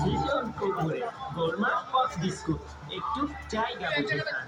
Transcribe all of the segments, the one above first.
চিকন কুকুরে গোলমা পথ বিস্কুট। একটু জায়গা বুঝে খান।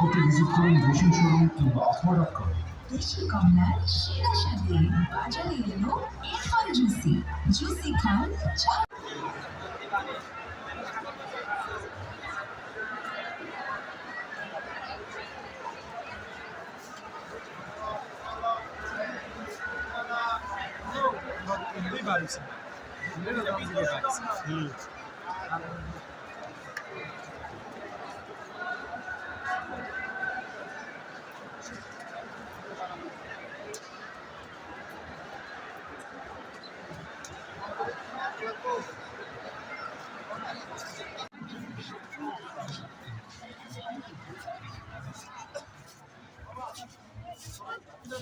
প্রাকৃতিক ভিজিট করুন ভূষণ শোরুম কিংবা অথবা ডট কম দেশি কমলার সেরা স্বাদে বাজারে এলো ইরফান জুসি জুসি খান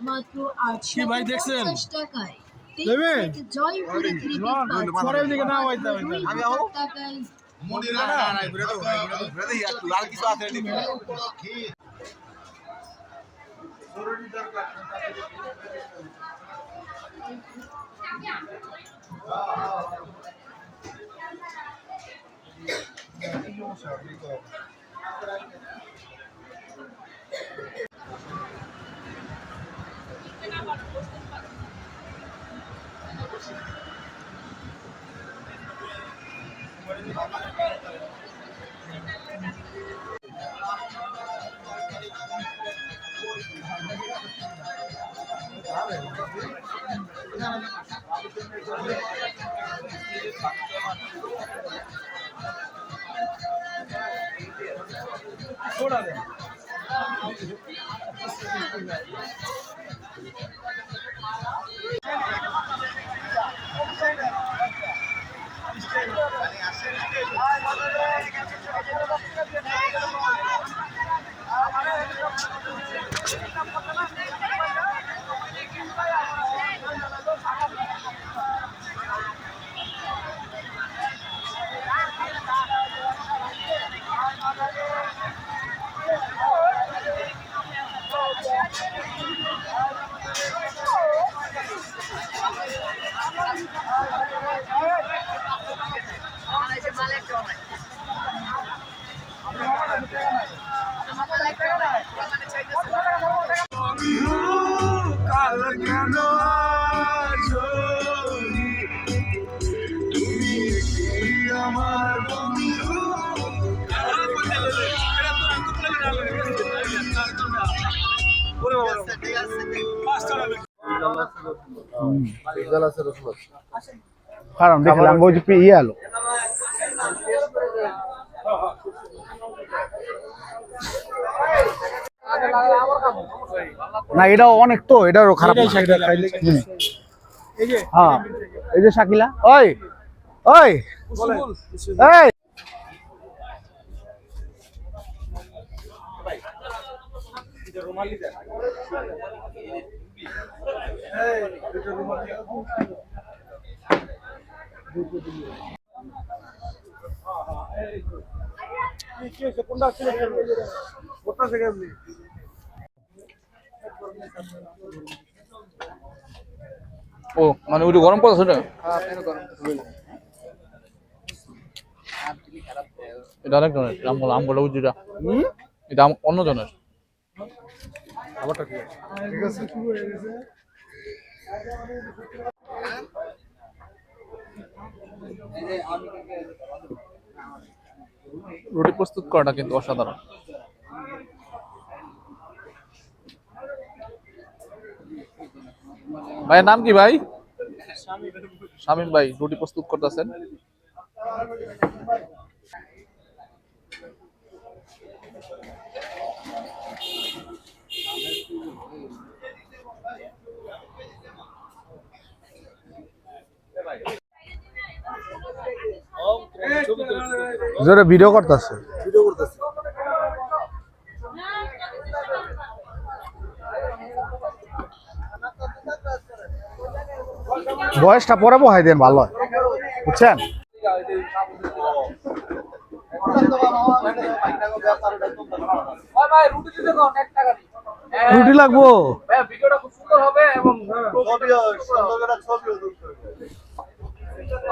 মাত্র আটশো? পঞ্চাশ টাকায় জয়পুরে থ্রি পিস পাচ্ছেন পরের দিকে না মাত্র হইতে হবে। দুই আমি হাজার টাকায় చూడాలి আমার বন্ধু। কারণ দেখলাম ওই যে ইয়ে আলো। না এটাও অনেক তো এটারও খারাপ হ্যাঁ। এই যে শাকিলা। ওই। ওই এই। ও মানে ওইটা গরম করছে না এটা আরেক জনের আমগুলো আমগুলো উজ্জুটা এটা আম- অন্য জনের ঠিক আছে? রুটি প্রস্তুত করাটা কিন্তু অসাধারণ। ভাইয়ের নাম কি ভাই? শামীম ভাই রুটি প্রস্তুত করতেছেন। জোরে ভিডিও করতেছে। বয়সটা পরে বহাই দেন ভালো হয়। বুঝছেন? রুটি লাগবো? ভিডিওটা খুব সুন্দর হবে এবং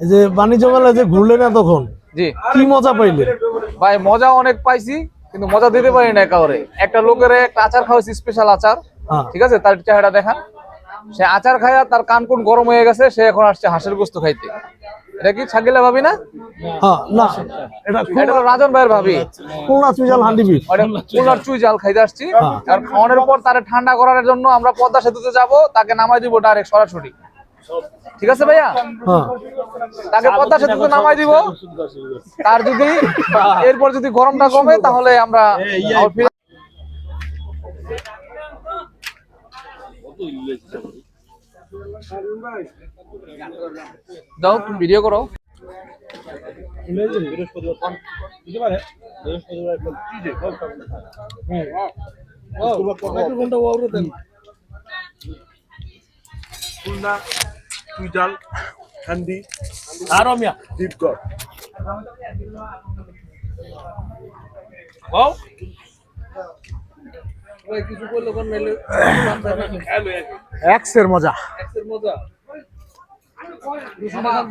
যে বাণিজ্য মেলায় যে ঘুরলেন না তখন জি। কি মজা পাইলে ভাই মজা অনেক পাইছি কিন্তু মজা দিতে পারি না কাউরে। একটা লোকের একটা আচার খাওয়াইছি স্পেশাল আচার। হ্যাঁ। ঠিক আছে? তার চেহারা দেখান। সে আচার খায়া তার কান কোন গরম হয়ে গেছে সে এখন আসছে হাঁসের গোস্ত খাইতে। এটা কি ছাগিলা ভাবি না? হ্যাঁ না এটা রাজন ভাইয়ের ভাবি। খুলনা চুইজাল হান্ডি বিফ ওটা কুলার চুই জাল খাইতে আসছি। হ্যাঁ। আর খাওয়ানোর পর তারে ঠান্ডা করার জন্য আমরা পদ্মা সেতুতে যাব তাকে নামাই দিব ডাইরেক্ট সরাসরি। ঠিক আছে ভাইয়া? হ্যাঁ। তাকে পদ্মা সেতুতে নামাই দিব। তার যদি এরপর যদি গরমটা কমে তাহলে আমরা যাও তুমি ভিডিও করো। খুলনা চুইজাল হান্ডি দ্বীপগড় কিছু করলে কোন নাইলে এক্সের মজা।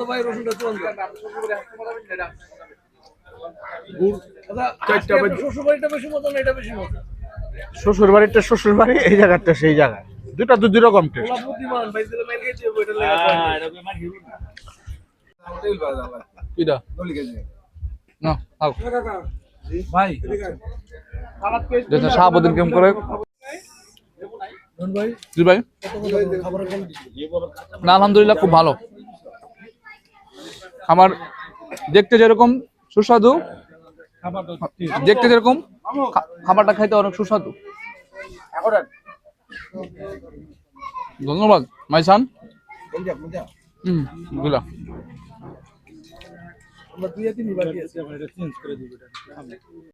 ভাই রসুনটা চুয়ান চারটা শ্বশুর বাড়িটা বেশি মজা না এটা বেশি মজা? শ্বশুর বাড়িটা শ্বশুর বাড়ি এই জায়গাটা সেই জায়গায়। দুটা দু দুই রকম টেস্ট কেমন করে? জি ভাই? না আলহামদুলিল্লাহ খুব ভালো। আমার দেখতে যেরকম সুস্বাদু দেখতে যেরকম খাবারটা খাইতে অনেক সুস্বাদু। ধন্যবাদ। মাইসান হুম বুঝলাম